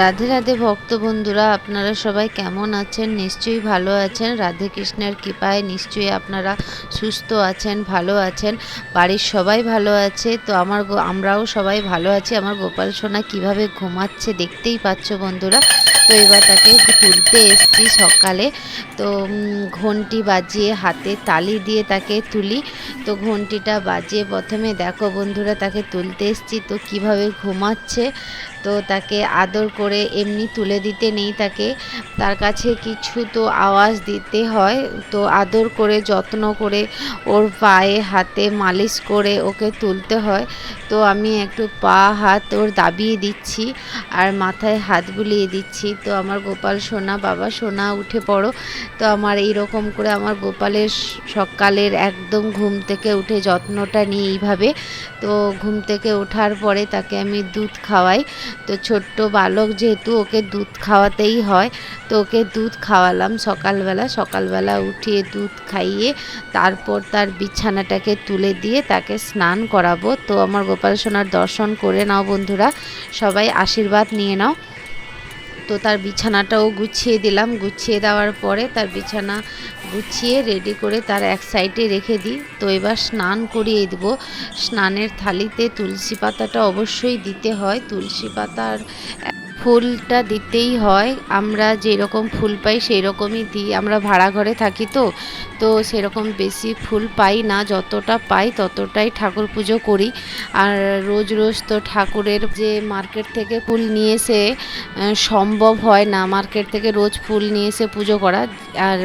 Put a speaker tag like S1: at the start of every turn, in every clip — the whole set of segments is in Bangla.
S1: রাধে রাধে ভক্ত বন্ধুরা আপনারা সবাই কেমন আছেন? নিশ্চয়ই ভালো আছেন। রাধে কৃষ্ণের কৃপায় নিশ্চয়ই আপনারা সুস্থ আছেন, ভালো আছেন। বাড়ির সবাই ভালো আছে। তো আমার আমরাও সবাই ভালো আছি। আমার গোপাল সোনা কীভাবে ঘুমাচ্ছে দেখতেই পাচ্ছ বন্ধুরা। তো এবার তাকে তুলতে এসছি সকালে। তো ঘন্টি বাজিয়ে হাতে তালি দিয়ে তাকে তুলি। তো ঘন্টিটা বাজিয়ে প্রথমে দেখো বন্ধুরা, তাকে তুলতে এসছি। তো কীভাবে ঘুমাচ্ছে? তো তাকে আদর করে এমনি তুলে দিতে নেই তাকে। তার কাছে কিছু তো আওয়াজ দিতে হয়, তো আদর করে, যত্ন করে ওর পায়ে হাতে মালিশ করে ওকে তুলতে হয়। তো আমি একটু পা, হাত ওর দাবিয়ে দিচ্ছি আর মাথায় হাত বুলিয়ে দিচ্ছি। তো আমার গোপাল, সোনা বাবা, সোনা উঠে পড়ো। তো আমার এই রকম করে আমার গোপালের সকালের একদম ঘুম থেকে উঠে যত্নটা নিই এইভাবে। তো ঘুম থেকে ওঠার পরে তাকে আমি দুধ খাওয়াই। তো ছোট্ট বালক যেহেতু ওকে দুধ খাওয়াতেই হয়, তো ওকে দুধ খাওয়ালাম সকালবেলা। সকালবেলা উঠিয়ে দুধ খাইয়ে তারপর তার বিছানাটাকে তুলে দিয়ে তাকে স্নান করাবো। তো আমার গোপাল সোনার দর্শন করে নাও বন্ধুরা। সবাই আশীর্বাদ নিয়ে নাও। তো তার বিছানাটাও গুছিয়ে দিলাম। গুছিয়ে দেওয়ার পরে তার বিছানা গুছিয়ে রেডি করে তার এক সাইডে রেখে দিই। তো এবার স্নান করিয়ে দেবো। স্নানের থালিতে তুলসী পাতাটা অবশ্যই দিতে হয়। তুলসী পাতার ফুলটা দিতেই হয়। আমরা যেরকম ফুল পাই সেই রকমই দিই। আমরা ভাড়া ঘরে থাকি তো তো সেরকম বেশি ফুল পাই না। যতটা পাই ততটাই ঠাকুর পুজো করি। আর রোজ রোজ তো ঠাকুরের যে মার্কেট থেকে ফুল নিয়ে এসে সম্ভব হয় না মার্কেট থেকে রোজ ফুল নিয়ে এসে পুজো করা। আর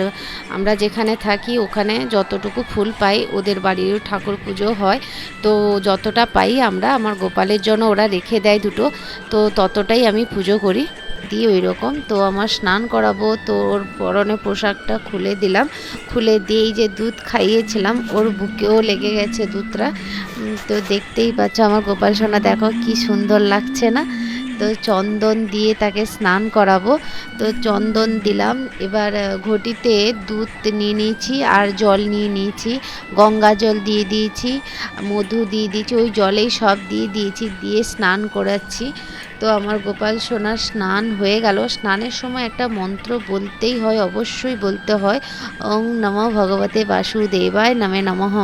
S1: আমরা যেখানে থাকি ওখানে যতটুকু ফুল পাই ওদের বাড়িরও ঠাকুর পুজো হয়। তো যতটা পাই আমরা, আমার গোপালের জন্য ওরা রেখে দেয় দুটো। তো ততটাই আমি পুজো করি দিই ওই রকম তো আমার স্নান করাবো, তো ওর পরনে পোশাকটা খুলে দিলাম। খুলে দিয়েই যে দুধ খাইয়েছিলাম, ওর বুকেও লেগে গেছে দুধটা। তো দেখতেই পাচ্ছ আমার গোপাল সোনা, দেখো কি সুন্দর লাগছে না? তো চন্দন দিয়ে তাকে স্নান করাবো। তো চন্দন দিলাম, এবার ঘটিতে দুধ নিয়ে নিয়েছি আর জল নিয়ে নিয়েছি। গঙ্গা জল দিয়ে দিয়েছি, মধু দিয়ে দিয়েছি, ওই জলেই সব দিয়ে দিয়েছি, দিয়ে স্নান করাচ্ছি। তো আমার গোপাল সোনার স্নান হয়ে গেল। স্নানের সময় একটা মন্ত্র বলতেই হয়, অবশ্যই বলতে হয়। ওং নম ভগবতে বাসুদেবায় নামে নমঃ।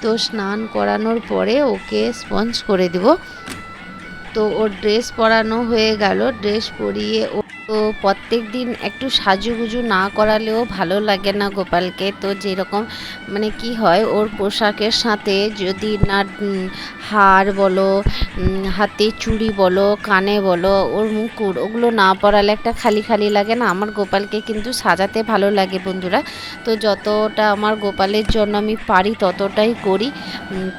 S1: তো স্নান করানোর পরে ওকে স্পঞ্জ করে দেব। তো ওর ড্রেস পরানো হয়ে গেল। ড্রেস পরিয়ে ও তো প্রত্যেক দিন একটু সাজুগুজু না করালেও ভালো লাগে না গোপালকে। তো যেরকম মানে কি হয়, ওর পোশাকের সাথে যদি না হার বলো হাতে চুড়ি বলো, কানে বলো, ওর মুকুর ওগুলো না পরালে একটা খালি খালি লাগে না? আমার গোপালকে কিন্তু সাজাতে ভালো লাগে বন্ধুরা। তো যতটা আমার গোপালের জন্য আমি পারি ততটাই করি।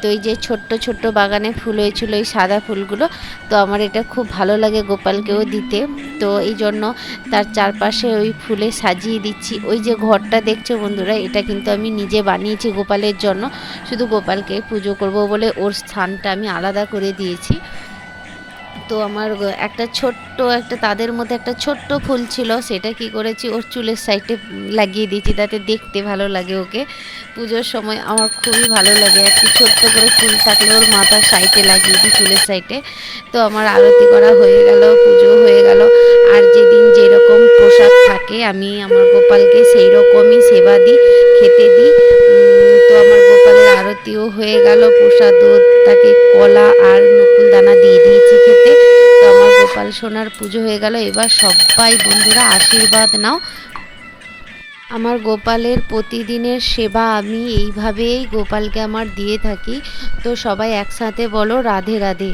S1: তো এই যে ছোট্ট ছোট্ট বাগানে ফুল হয়েছিল এই সাদা ফুলগুলো, তো আমার এটা খুব ভালো লাগে গোপালকেও দিতে। তো এই জন্য তার চারপাশে ওই ফুলে সাজিয়ে দিচ্ছি। ওই যে ঘরটা দেখছ বন্ধুরা, এটা কিন্তু আমি নিজে বানিয়েছি গোপালের জন্য। শুধু গোপালকে পুজো করব বলে ওর স্থানটা আমি আলাদা করে দিয়েছি। তো আমার একটা ছোট্ট, একটা তাদের মধ্যে একটা ছোট্ট ফুল ছিল, সেটা কি করেছি, ওর চুলের সাইডে লাগিয়ে দিয়েছি, তাতে দেখতে ভালো লাগে ওকে। পুজোর সময় আমার খুবই ভালো লাগে, একটু ছোট্ট করে ফুল থাকলে ওর মাথার সাইডে লাগিয়ে দিই, চুলের সাইডে তো আমার আরতি করা হয়ে গেল, পুজো হয়ে গেল। আর যেদিন যেরকম প্রসাদ থাকে, আমি আমার গোপালকে সেই রকমই সেবা দিই, খেতে দিই। তো আমার গোপালের আরতিও হয়ে গেল, প্রসাদ তাকে কলা আর নকুল দানা দিয়ে দিয়েছি খেতে। তো আমার গোপাল সোনার পুজো হয়ে গেল, এবার সবাই বন্ধুরা আশীর্বাদ নাও। আমার গোপালের প্রতিদিনের সেবা আমি এইভাবেই গোপালকে আমার দিয়ে থাকি। তো সবাই একসাথে বলো, রাধে রাধে।